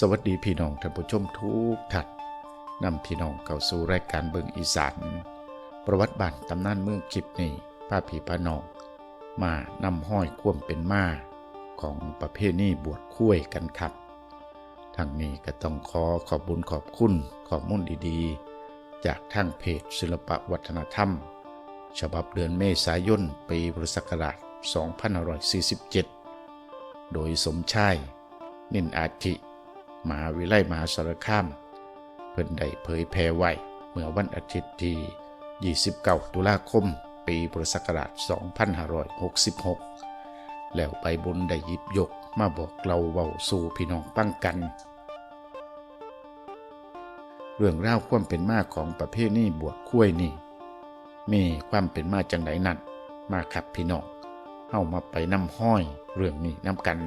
สวัสดีพี่น้องท่านผู้ชมทุกท่านนำพี่น้องเข้าสู่รายการเบิงอีสานประวัติบ้านตำนานเมืองคลิปนี้พาพี่พาน้อง มานำห้อยควมเป็นมาของประเพณีบวชคุ้ยกันครับทางนี้ก็ต้องขอขอบบุญขอบคุณข้อมูลดีๆ จากทางเพจศิลปะวัฒนธรรม ฉบับเดือนเมษายนปีพุทธศักราช2547 โดยสมชาย นินอาทิ มหาวิไลมหาสารคาม เพิ่นได้เผยแพร่ไว้เมื่อวันอาทิตย์ที่29 ตุลาคม ปีพุทธศักราช 2566 แล้วไปบุญได้ยิบยกมาบอกเราเว้าสู่พี่น้องปั้งกัน เรื่องราวความเป็นมาของประเพณีบวชคุ้ยนี่ มีความเป็นมาจังไดนั่นมาครับพี่น้องเฮามาไปนำห้อยเรื่องนี้นำกัน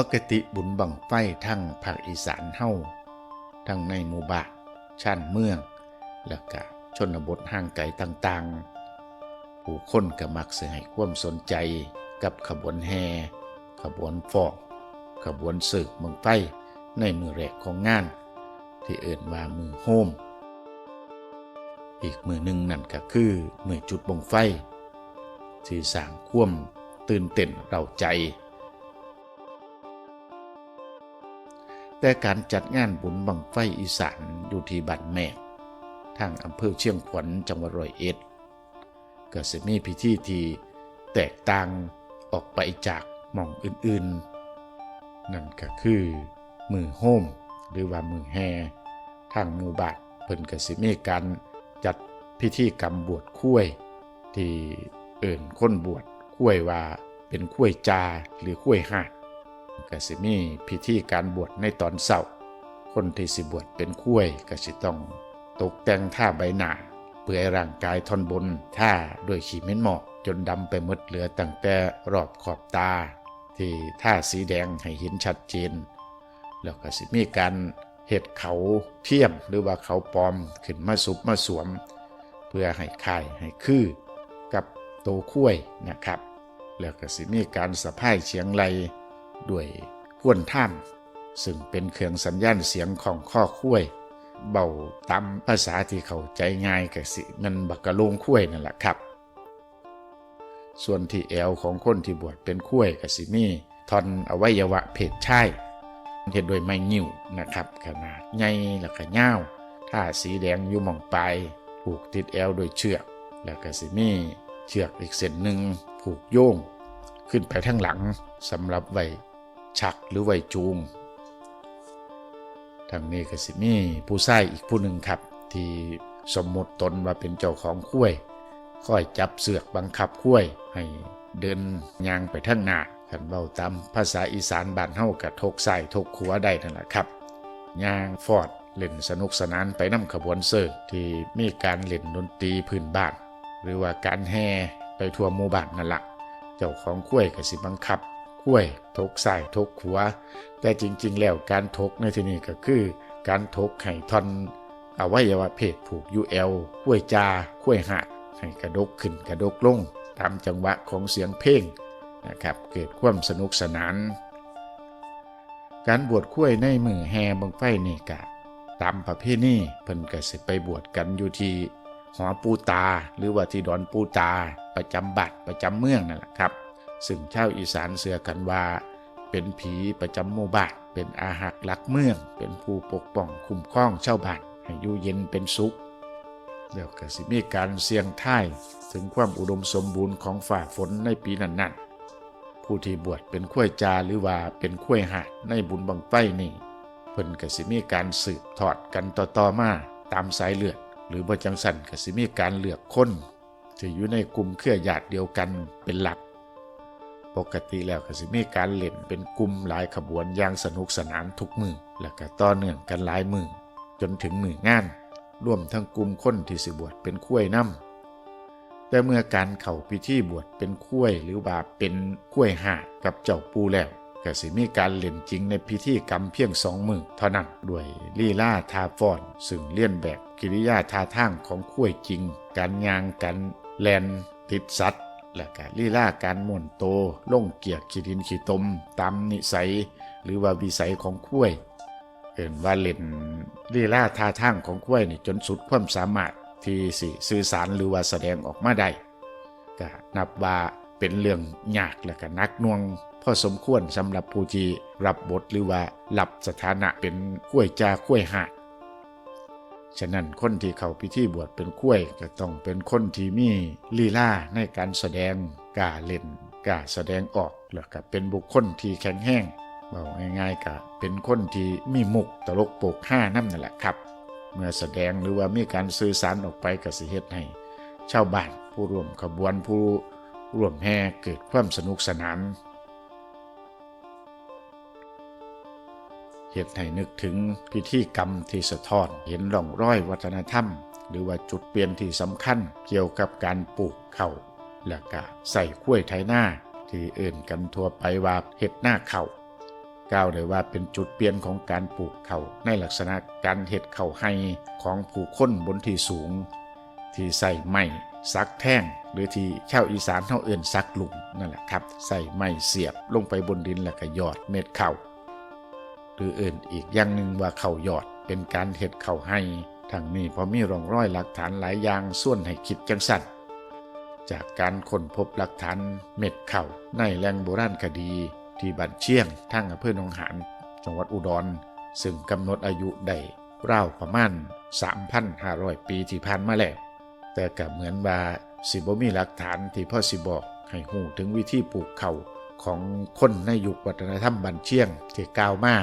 ปกติบุญบังไฟทั้งภาคอีสานเฮาทั้งในหมู่บ้านชานเมือง แล้วก็ชนบทห่างไกลต่างๆ ผู้คนก็มักสิให้ความสนใจกับขบวนแห่ขบวนฟอกขบวนสึกบังไฟในมือแรกของงาน ที่เอิ่นว่ามือโฮม อีกมือหนึ่งนั่นก็คือมือจุดบงไฟที่สร้างควมตื่นเต้นเราใจ แต่การจัดงานบุญบังไฟอีสานอยู่ที่บ้านแม่ทางอำเภอเชียงขวัญจังหวัดร้อยเอ็ดก็จะมีพิธีที่แตกต่างออกไปจากหม่องอื่นๆ นั่นก็คือมือโฮมหรือว่ามือแฮทางหมู่บ้านเพิ่นก็สิมีการจัดพิธีกรรมบวชคุ้ยที่เอิ่นค้นบวชคุ้ยว่าเป็นคุ้ยจาหรือคุ้ยหาด ก็สิมีพิธีการบวชในตอนเช้าคนที่สิบวชเป็นคุ้ยก็สิต้องตกแต่งท่าใบหน้าเปื่อยร่างกายท่อนบนท่าด้วยขีเม็ดหมอกจนดำไปหมดเหลือตั้งแต่รอบขอบตา ที่ท่าสีแดงให้เห็นชัดเจน แล้วก็สิมีการเห็ดเขาเทียมหรือว่าเขาปลอมขึ้นมาสุบมาสวม เพื่อให้คายให้คือกับโตคุ้ยนะครับ แล้วก็สิมีการสะพายเฉียงไหล ด้วยพ้วนท่าม ซึ่งเป็นเครื่องสัญญาณเสียงของข้อคุ้ยเบาตามภาษาที่เข้าใจง่ายก็สิมันบักกะโลงคุ้ยนั่นแหละครับ ส่วนที่แอวของคนที่บวชเป็นคุ้ยก็สิมีทอนอวัยวะเพศชายเห็ดด้วยไม้งิ้วนะครับ ขนาดใหญ่แล้วก็ยาวถ้าสีแดงอยู่มองไปผูกติดแอวโดยเชือก แล้วก็สิมีเชือกอีกเส้นหนึ่งผูกโยง ขึ้นไปทั้งหลังสำหรับไว้ชักหรือไว้จูงทางนี้ก็สิมีผู้ชายอีกผู้หนึ่งครับ ที่สมมติตนว่าเป็นเจ้าของคุ้วยคอยจับเสือกบังคับคุ้วยให้เดินยางไปทางหน้าขันเบาตามภาษาอีสานบ้านเฮากับทกใส่ทกขัวได้นั่นแหละครับยางฟอดเล่นสนุกสนานไปน้ำขบวนเสิร์ที่มีการเล่นดนตรีพื้นบ้าน หรือว่าการแห่ไปทั่วหมู่บ้านนั่นแหละ เจ้าของคุ้วยก็สิบังคับคุ้วยทกใส่ทกขัว แต่จริงๆ แล้วการทกในที่นี้ก็คือ การทกให้ทอนอวัยวะเพศผูกยูเอลคุ้วยจาคุ้วยหัดให้กระดกขึ้นกระดกลง ตามจังหวะของเสียงเพลงนะครับเกิดความสนุกสนาน การบวชคุ้วยในมือแฮบังไฟนี่กะตามประเพณีเพิ่นก็สิไปบวชกันอยู่ที่ หอปูตา หรือว่าที่ดอนปูตา ประจำบัตรประจำเมืองนั่นแหละครับ ซึ่งชาวอีสานเสือกันว่า เป็นผีประจำหมู่บ้านเป็นอาหักลักเมือง เป็นผู้ปกป้องคุ้มครองชาวบ้านให้อยู่เย็นเป็นสุขแล้วก็สิมีการเสี่ยงท้ายถึงความอุดมสมบูรณ์ของฝ่าฝนในปีนั้นๆ ผู้ที่บวชเป็นข้วยจาหรือว่าเป็นข้วยหักในบุญบังไฟนี่เพิ่นก็สิมีการสืบทอดกันต่อๆมาตามสายเลือด หรือบ่จังสันก็สิมีการเลือกคนที่อยู่ในกลุ่มเครือญาติเดียวกันเป็นหลัก ปกติแล้วก็สิมีการเล่นเป็นกลุ่มหลายขบวนอย่างสนุกสนานทุกมือแล้วก็ต่อเนื่องกันหลายมือจนถึงมืองานร่วมทั้งกลุ่มคนที่สิบวชเป็นคุ้ยน้ำแต่เมื่อการเข้าพิธีบวชเป็นคุ้ยหรือว่าเป็นคุ้ยหากับเจ้าปูแล้ว ก็สิมีการเล่นจริงในพิธีกรรมเพียงสองมือเท่านั้นด้วยลีลาทาฟอนซึ่งเลี่ยนแบบกิริยาท่าทางของคุ้วยจริง การยางการแลนติดสัตว์ และก็ลีลาการม่วนโตล่งเกียกขี้ดินขี้ตม ตามนิสัย หรือว่าวิสัยของคุ้วยเห็นว่าเล่นลีลาท่าทางของคุ้วยนี่จนสุดความสามารถที่สิสื่อสารหรือว่าแสดงออกมาได้ก็นับว่าเป็นเรื่องยากและก็นักน่วง พอสมควรสำหรับผู้ที่รับบทหรือว่ารับสถานะเป็นคุ้วยจาคุ้วยหาฉะนั้นคนที่เข้าพิธีบวชเป็นคุ้วยก็ต้องเป็นคนที่มีลีลาในการแสดงกล้าเล่นกล้าแสดงออกแล้วก็เป็นบุคคลที่แข็งแรงบอกง่ายๆก็เป็นคนที่มีมุกตลกโปกห้านั่นนั่นแหละครับ เมื่อแสดงหรือว่ามีการสื่อสารออกไปก็สิเฮ็ดให้ชาวบ้านผู้ร่วมขบวนผู้ร่วมแห่เกิดความสนุกสนาน เหตุให้นึกถึงพิธีกรรมที่สะท้อนเห็นร่องร้อยวัฒนธรรม หรือว่าจุดเปลี่ยนที่สำคัญ เกี่ยวกับการปลูกเข้าและก็ใส่กล้วไทยไถนาที่เอื่นกันทั่วไปว่าเห็ดหน้าเข้ากล่าวได้ว่าเป็นจุดเปลี่ยนของการปลูกเข้าในลักษณะการเห็ดเข้าให้ของผู้คนบนที่สูง ที่ใส่ไม้ซักแท่งหรือที่ชาวอีสานเฮาเอื่นซักหลุมนั่นแหละครับ ใส่ไม้เสียบลงไปบนดินแล้วก็หยอดเม็ดเข้า หรืออื่นอีกอย่างหนึ่งว่าเขาหยอดเป็นการเห็ดเขาให้ทั้งนี้เพราะมีร่องรอยหลักฐานหลายอย่างส่วนให้คิดจังสันจากการค้นพบหลักฐานเม็ดเข่าในแหล่งโบราณคดีที่บันเชียงทั้งอำเภอหนองหานจังหวัดอุดร ซึ่งกำหนดอายุได้ราวประมาณ 3,500 ปีที่ผ่านมาแล้ว แต่ก็เหมือนว่าสิบ่มีหลักฐานที่พ่อสิบอกให้หูถึงวิธีปลูกเข่าของคนในยุควัฒนธรรมบันเชียงที่กล่าวมา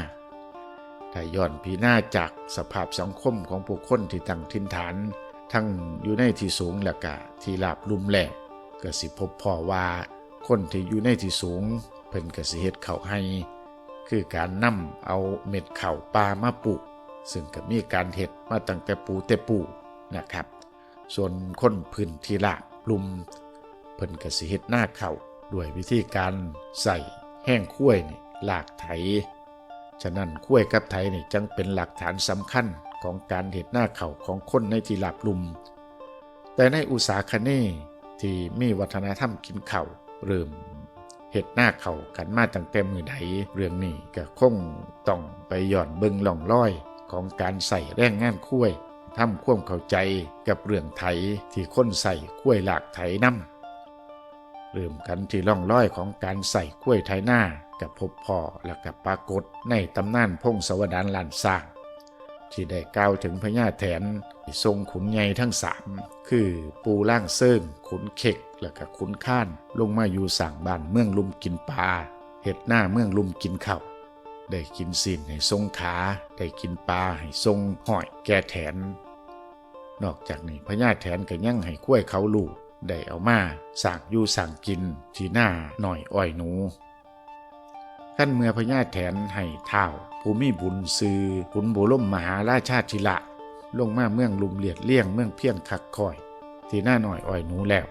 ถ้าย้อนพีหน้าจากสภาพสังคมของผู้คนที่ตั้งถิ่นฐาน ทั้งอยู่ในที่สูงและกะที่ราบลุ่มแหลกก็สิพบพ่อว่า คนที่อยู่ในที่สูง เพิ่นก็สิเฮ็ดเข่าให้ คือการนำเอาเม็ดเข้าปลามาปลูกซึ่งก็มีการเฮ็ดมาตั้งแต่ปูแต่ปูนะครับ ส่วนคนพื้นที่ราบลุ่มเพิ่นก็สิเฮ็ดหน้าเข้าด้วยวิธีการใส่แห้งคุ้วยนี่ลากไถ ฉะนั้นคุ้วยกับไถนี่จึงเป็นหลักฐานสำคัญของการเห็ดหน้าเข่าของคนในที่หลาบลุม แต่ในอุตสาคเน่ที่มีวัฒนธรรมกินเข่าเริ่มเห็ดหน้าเข่ากันมาตั้งแต่มือใดเรื่องนี้ก็คงต้องไปย่อนเบิงหล่องลอยของการใส่แรงงานคุ้วยทำความเข้าใจกับเรื่องไถที่ค้นใส่คุ้วยหลากไถน้ำเริ่มกันที่ร่องรอยของการใส่กล้วยไทยหน้า กับพบพ่อและกับปรากฏในตำนานพงศวดานลานสร้าง ที่ได้กล่าวถึงพญาแถนทรงขุนใหญ่ทั้งสามคือปูล่างเซิงขุนเข็กและกับขุนข้านลงมาอยู่สั่งบ้านเมืองลุมกินปลาเห็ดหน้าเมืองลุมกินข้าวได้กินสินให้ทรงขา ได้กินปลาให้ทรงหอยแก่แถน นอกจากนี้พญาแถนก็ยังให้คุ้วยเขาลูกได้เอามาสั่งอยู่สั่งกินที่หน้าหน่อยอ้อยหนู ขั้นเมื่อพญาแถนให้เท่าภูมิบุญซือขุนโบรมมหาราชาธิละ ลงมาเมืองลุมเลียดเลี่ยงเมืองเพียงคักคอย ที่หน้าหน่อยอ้อยหนูแล้ว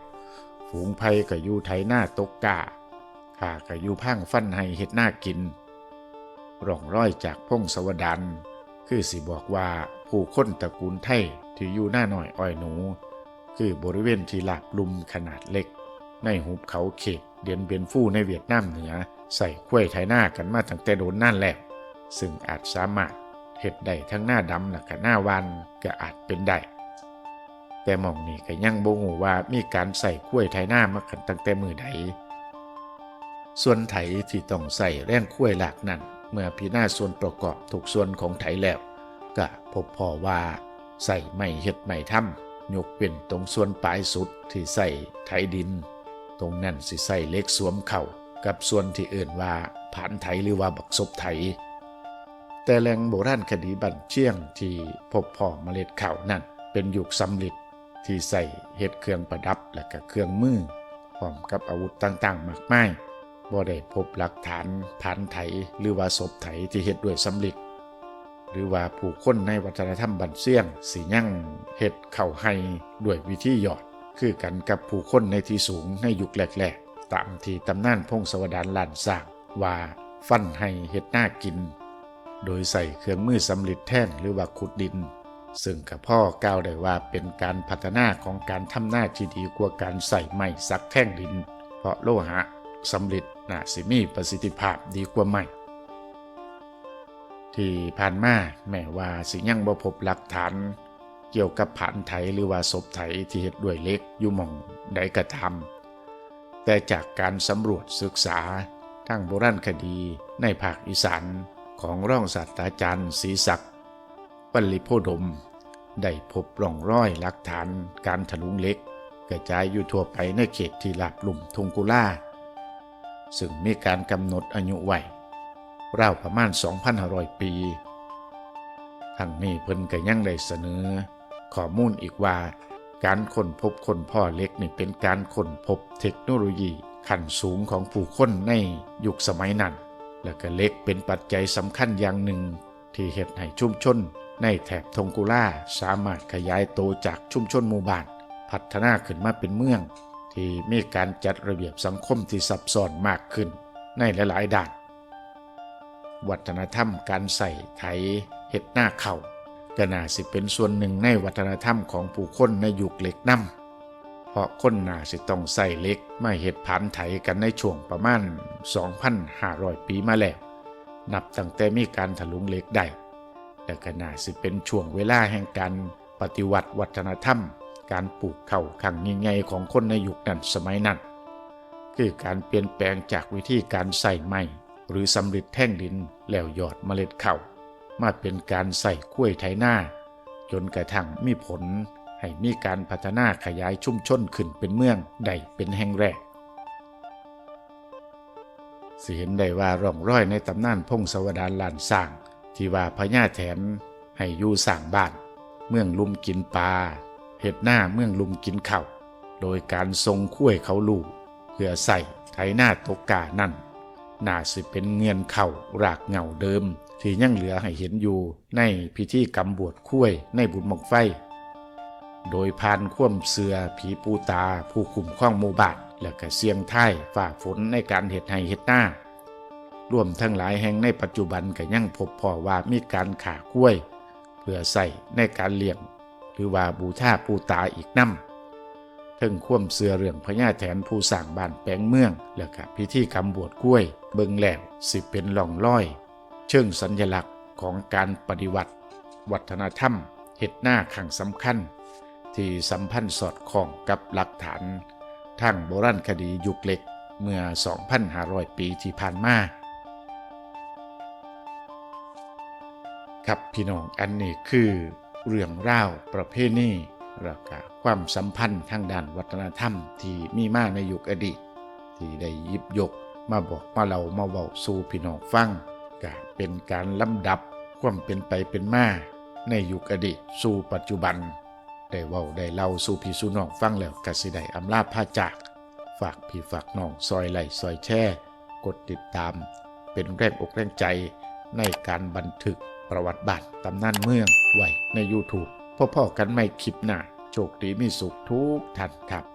ฝูงไพก็อยู่ไถหน้าตกกาข้าก็อยู่พังฟันให้เห็ดหน้ากิน ร่องร้อยจากพงศวดานคือสิบอกว่าผู้คนตระกูลไทยที่อยู่หน้าหน่อยอ้อยหนู คือบริเวณที่หลาบลุมขนาดเล็ก ในหุบเขาเขตเดียนเบียนฟู่ในเวียดนามเหนือ ใส่กล้วยไถหน้ากันมาตั้งแต่โดนนั่นแหละซึ่งอาจสามารถเห็ดได้ทั้งหน้าดำและก็หน้าวันก็อาจเป็นได้ แต่มองนี่ก็ยังบ่งูว่ามีการใส่กล้วยไถหน้ามากันตั้งแต่มือใดส่วนไถที่ต้องใส่แร่งกล้วยหลากนั้นเมื่อพินาศส่วนประกอบทุกส่วนของไถแล้วก็พบพอว่าใส่ไม่เห็ดไม่ทำยกเป็นตรงส่วนปลายสุดที่ใส่ไถดิน ตรงนั้นสิใส่เล็กสวมเข่า กับส่วนที่เอื่นว่าผานไถหรือว่าบักศพไถ แต่แหล่งโบราณคดีบันเชียงที่พบพ่อเมล็ดข้าวนั่นเป็นยุคสำลิดที่ใส่เห็ดเครื่องประดับและก็เครื่องมือพร้อมกับอาวุธต่างๆ มากมายบ่ได้พบหลักฐานผานไถหรือว่าศพไถที่เฮ็ดด้วยสำลิดหรือว่าผู้คนในวัฒนธรรมบันเซียงสียั่งเห็ดเข่าให้ด้วยวิธีหยอด คือกันกับผู้คนในที่สูงในยุคแรกๆ ตามที่ตำนานพงศวดานลานสร้างว่าฟันให้เห็ดหน้ากิน โดยใส่เครื่องมือสำลิดแท่นหรือว่าขุดดิน ซึ่งกับพ่อกล่าวได้ว่าเป็นการพัฒนาของการทำหน้าที่ดีกว่าการใส่ไม้ซักแท่งดิน เพราะโลหะสำลิดน่าสิมีประสิทธิภาพดีกว่าไม้ที่ผ่านมาแม้ว่าสิยังบ่พบหลักฐาน เกี่ยวกับผานไถหรือว่าศพไถที่เฮ็ดด้วยเล็กอยู่หม่องใดกระทำ แต่จากการสำรวจศึกษาทางโบราณคดีในภาคอีสานของร่องศาสตราจารย์ศรีศักดิ์ปริโพดม ได้พบร่องรอยหลักฐานการถลุงเล็ก กระจายอยู่ทั่วไปในเขตที่ลาบลุ่มทุงกุล่าซึ่งมีการกำหนดอายุไว้ราวประมาณ 2,500 ปี ทั้งนี้เพิ่นก็ยังได้เสนอข้อมูลอีกว่า การค้นพบคนพ่อเล็กนี่เป็นการค้นพบเทคโนโลยีขั้นสูงของผู้คนในยุคสมัยนั้น และก็เล็กเป็นปัจจัยสำคัญอย่างหนึ่ง ที่เฮ็ดให้ชุมชน ในแถบทงกุล่าสามารถขยายโตจากชุมชนหมู่บ้าน พัฒนาขึ้นมาเป็นเมือง ที่มีการจัดระเบียบสังคมที่ซับซ้อนมากขึ้น ในหลาย ๆ ด้าน วัฒนธรรมการใส่ไถเห็ดหน้าเข่า ก็น่าสิเป็นส่วนหนึ่งในวัฒนธรรมของผู้คนในยุคเหล็กน้ำเพราะคนน่าสิต้องใส่เหล็กไมาเห็ดผานไถกันในช่วงประมาณ 2,500 ปีมาแล้ว นับตั้งแต่มีการถลุงเหล็กได้และก็น่าสิเป็นช่วงเวลาแห่งการปฏิวัติวัฒนธรรม การปลูกข้าวขังยิ่งใหญ่ของคนในยุคนั้นสมัยนั้น คือการเปลี่ยนแปลงจากวิธีการใส่ไม้หรือสำริดแท่งดินแล้วหยอดเมล็ดข้าว มาเป็นการใส่กล้วยไถหน้า จนกระทั่งมีผลให้มีการพัฒนาขยายชุมชนขึ้นเป็นเมืองได้เป็นแห่งแรกสิเห็นได้ว่าร่องรอยในตำนานพงศวดารลานสร้าง ที่ว่าพญาแถนให้อยู่สร้างบ้าน เมืองลุมกินปลาเห็ดหน้าเมืองลุมกินเข้าโดยการทรงคุ้ยเขาลูกเพื่อใส่ไถหน้าตกกานั่นน่าสิเป็นเงียนเข่ารากเหงาเดิม ที่ยังเหลือให้เห็นอยู่ในพิธีกรรมบวชคุ้ยในบุญมกไฟ โดยพานคว่ำเสือผีปูตาผู้คุมข้องหมู่บานและก็เสียงท้ายฝ่าฝนในการเห็ดให้เห็ดหน้ารวมทั้งหลายแห่งในปัจจุบันก็ยังพบพอว่ามีการขากล้วย เพื่อใส่ในการเลี้ยง หรือว่าบูชาปูตาอีกน้ำถึงคว่ำเสือเรื่องพญาแถนผู้สร้างบ้านแปลงเมือง และก็พิธีกรรมบวชกล้วย เบิงแหลวสิเป็นหล่องร้อย เชิงสัญลักษณ์ของการปฏิวัติ วัฒนธรรมเห็ดหน้าขังสำคัญ ที่สัมพันธ์สอดคล้องกับหลักฐานทางโบราณคดียุคเล็กเมื่อ 2,500 ปีที่ผ่านมาครับพี่น้องอันนี้คือเรื่องราวประเพณีแล้วก็ความสัมพันธ์ทางด้านวัฒนธรรมที่มีมาในยุคอดีต ที่ได้ยิบยกมาบอกมาเล่ามาเว้าสู่พี่น้องฟัง ก็เป็นการลำดับความเป็นไปเป็นมาในยุคอดีตสู่ปัจจุบัน ได้เว้าได้เล่าสู่พี่สู่น้องฟังแล้วก็สิได้อำลาพาจาก ฝากพี่ฝากน้องซอยไหลซอยแช่ กดติดตาม เป็นแรงอกแรงใจในการบันทึกประวัติบัตรตำนานเมืองไว้ใน YouTube พ่อๆกันไม่คลิปหน้าโชคดีมีสุขทุกท่านครับ